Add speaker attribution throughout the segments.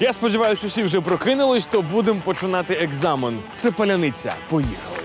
Speaker 1: Я сподіваюся, усі вже прокинулись, то будемо починати екзамен. Це паляниця. Поїхали.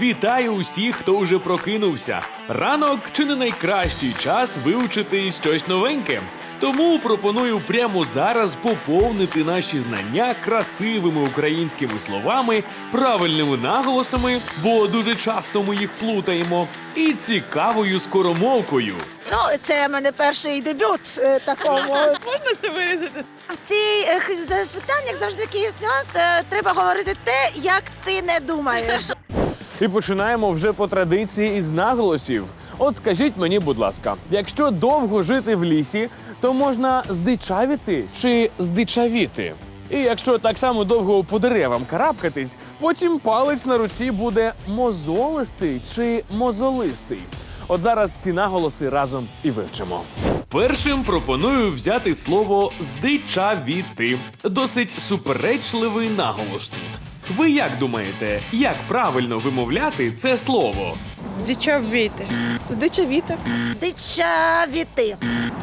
Speaker 2: Вітаю усіх, хто вже прокинувся. Ранок чи не найкращий час вивчити щось новеньке. Тому пропоную прямо зараз поповнити наші знання красивими українськими словами, правильними наголосами, бо дуже часто ми їх плутаємо, і цікавою скоромовкою.
Speaker 3: Ну, це в мене перший дебют е, такому.
Speaker 4: Можна це вирізати?
Speaker 3: В цих е, х- запитаннях завжди такий нюанс. е, Треба говорити те, як ти не думаєш.
Speaker 1: І починаємо вже по традиції із наголосів. От скажіть мені, будь ласка, якщо довго жити в лісі, то можна здичавіти чи здичавіти? І якщо так само довго по деревам карабкатись, потім палець на руці буде мозолистий чи мозолистий. От зараз ці наголоси разом і вивчимо.
Speaker 2: Першим пропоную взяти слово здичавіти. Досить суперечливий наголос тут. Ви як думаєте, як правильно вимовляти це слово?
Speaker 4: Здичавіти. Здичавіти.
Speaker 3: Дичавіти.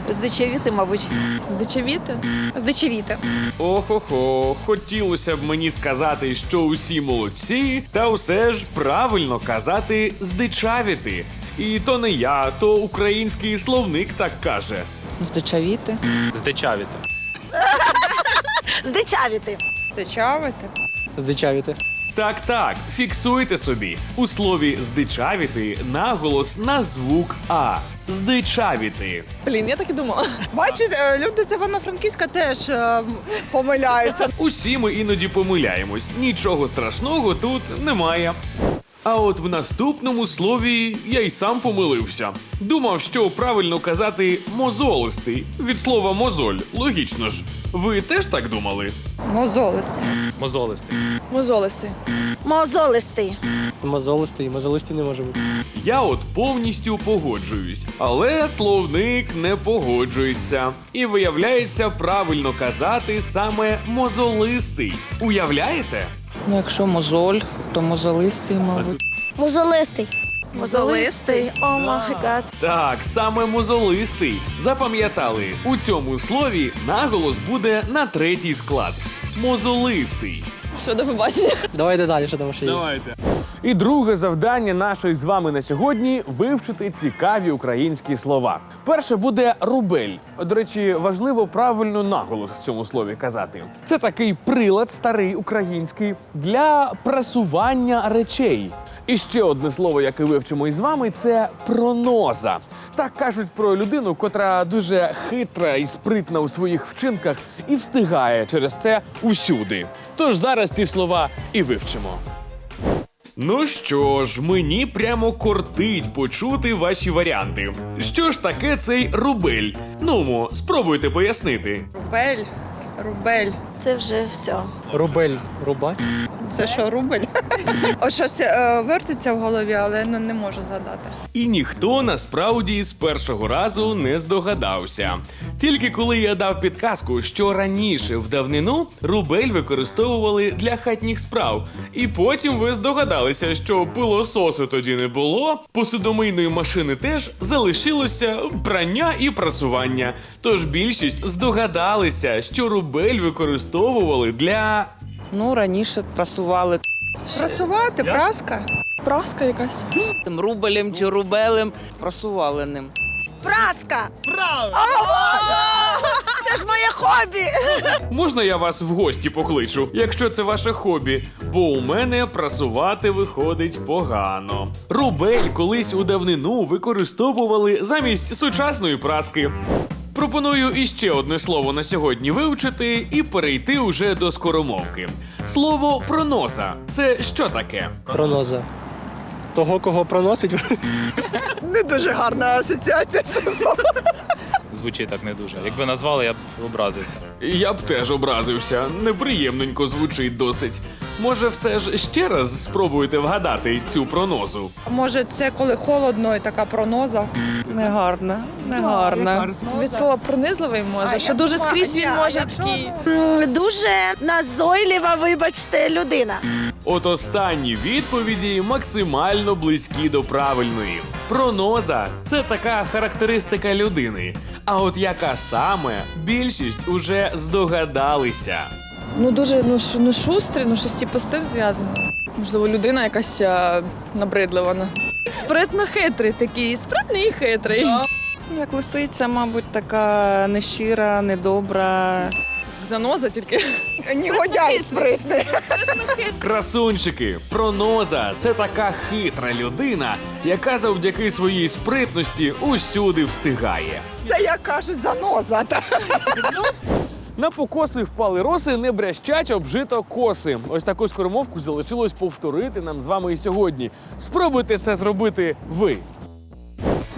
Speaker 4: Здичавіти, мабуть. Здичавіти? Здичавіти.
Speaker 2: Охо-хо, хотілося б мені сказати, що усі молодці, та все ж правильно казати здичавіти. І то не я, то український словник так каже.
Speaker 5: Здичавіти.
Speaker 6: Здичавіти.
Speaker 3: Здичавіти.
Speaker 4: Здичавити.
Speaker 5: Здичавіти.
Speaker 2: Так, так, фіксуйте собі. У слові здичавіти наголос на звук А. Здичавіти.
Speaker 4: Блін, я так і думала. Бачите, е, люди з Івано-Франківська теж е, помиляються.
Speaker 2: Усі ми іноді помиляємось. Нічого страшного тут немає. А от в наступному слові я й сам помилився. Думав, що правильно казати мозолистий від слова мозоль. Логічно ж. Ви теж так думали?
Speaker 4: Мозолисти.
Speaker 6: Мозолистий.
Speaker 4: Мозолисти.
Speaker 3: Мозолистий.
Speaker 5: Мозолистий, мозолистий не може бути.
Speaker 2: Я от повністю погоджуюсь, але словник не погоджується. І виявляється, правильно казати саме мозолистий. Уявляєте?
Speaker 5: Ну, якщо мозоль, то мозолистий, мабуть.
Speaker 7: Мозолистий.
Speaker 3: Мозолистий. О май гад.
Speaker 2: Так, саме мозолистий. Запам'ятали, у цьому слові наголос буде на третій склад. Мозолистий.
Speaker 4: Що до побачення?
Speaker 5: Давайте далі, що там ще є.
Speaker 2: Давайте.
Speaker 1: І друге завдання нашої з вами на сьогодні вивчити цікаві українські слова. Перше буде рубель. До речі, важливо правильно наголос в цьому слові казати. Це такий прилад старий український для прасування речей. І ще одне слово, яке вивчимо із вами, це проноза. Так кажуть про людину, котра дуже хитра і спритна у своїх вчинках і встигає через це усюди. Тож зараз ці слова і вивчимо.
Speaker 2: Ну що ж, мені прямо кортить почути ваші варіанти. Що ж таке цей рубель? Нумо, спробуйте пояснити.
Speaker 4: Рубель. Рубель.
Speaker 3: Це вже все.
Speaker 5: Рубель, рубай.
Speaker 4: Це що, рубель? Ось щось е, вертиться в голові, але ну, не можу згадати.
Speaker 2: І ніхто насправді з першого разу не здогадався. Тільки коли я дав підказку, що раніше в давнину рубель використовували для хатніх справ, і потім ви здогадалися, що пилососу тоді не було, посудомийної машини теж залишилося прання і прасування. Тож більшість здогадалися, що рубель використовували для
Speaker 5: Ну, раніше прасували
Speaker 4: Прасувати, праска. Праска якась.
Speaker 5: тим рубелем чи рубелем, прасували ним.
Speaker 3: Праска. Правда. Це ж моє хобі.
Speaker 2: Можна я вас в гості покличу, якщо це ваше хобі, бо у мене прасувати виходить погано. Рубель колись у давнину використовували замість сучасної праски. Пропоную іще одне слово на сьогодні вивчити і перейти уже до скоромовки. Слово проноза це що таке?
Speaker 5: Проноза. Того, кого проносить,
Speaker 4: Не дуже гарна асоціація. з цим словом.
Speaker 6: Звучить так не дуже. Якби назвали, я б образився.
Speaker 2: Я б теж образився, неприємненько звучить досить. Може, все ж ще раз спробуєте вгадати цю пронозу?
Speaker 4: Може, це коли холодно і така проноза.
Speaker 5: Негарно, негарно.
Speaker 7: Від слова пронизливий може, що дуже скрізь він може такий.
Speaker 3: Дуже назойлива, вибачте, людина.
Speaker 2: От останні відповіді максимально близькі до правильної. Проноза це така характеристика людини. А от яка саме більшість уже здогадалися.
Speaker 7: Ну дуже ну, шу- ну шустрий, ну щось типу з тим зв'язано.
Speaker 8: Можливо, людина якась а, набридливана.
Speaker 7: Спритно хитрий такий, спритний і хитрий.
Speaker 5: Як лисиця, мабуть, така нещира, недобра.
Speaker 8: Заноза тільки.
Speaker 4: Негодяй спритний.
Speaker 2: Красунчики, проноза це така хитра людина, яка завдяки своїй спритності усюди встигає.
Speaker 4: Це як кажуть, заноза. Та.
Speaker 1: На покоси впали роси, не брящать обжито коси. Ось таку скоромовку залишилось повторити нам з вами і сьогодні. Спробуйте це зробити ви.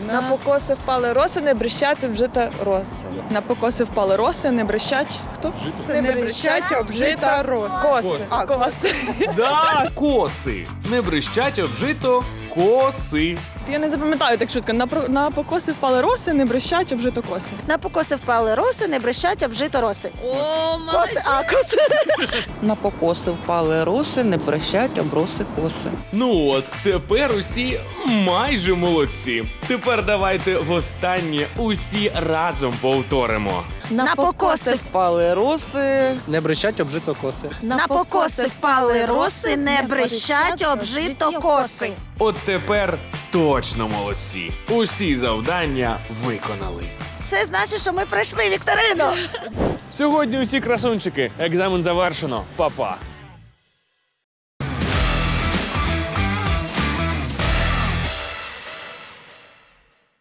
Speaker 7: На покоси впали роси, не брещать обжита роси.
Speaker 8: На покоси впали роси, не брещать. Хто?
Speaker 4: Не брещать обжита роса.
Speaker 7: Коси.
Speaker 4: А,
Speaker 7: Коси.
Speaker 2: Да, коси. Не брищать обжито коси.
Speaker 8: Я не запам'ятаю так швидко. На, про- на покоси впали роси, не брещать обжито коси.
Speaker 3: На покоси впали роси, не брещать обжито роси.
Speaker 7: О,
Speaker 3: Коси, а коси.
Speaker 5: На покоси впали роси, не прощать оброси коси.
Speaker 2: Ну от, тепер усі майже молодці. Тепер давайте востаннє усі разом повторимо.
Speaker 3: На покоси
Speaker 5: впали роси.
Speaker 9: Не брещать обжито коси.
Speaker 3: На покоси впали роси, не брещать обжито коси.
Speaker 2: От тепер точно молодці. Усі завдання виконали.
Speaker 3: Це значить, що ми пройшли вікторину.
Speaker 1: Сьогодні усі красунчики. Екзамен завершено. Па-па.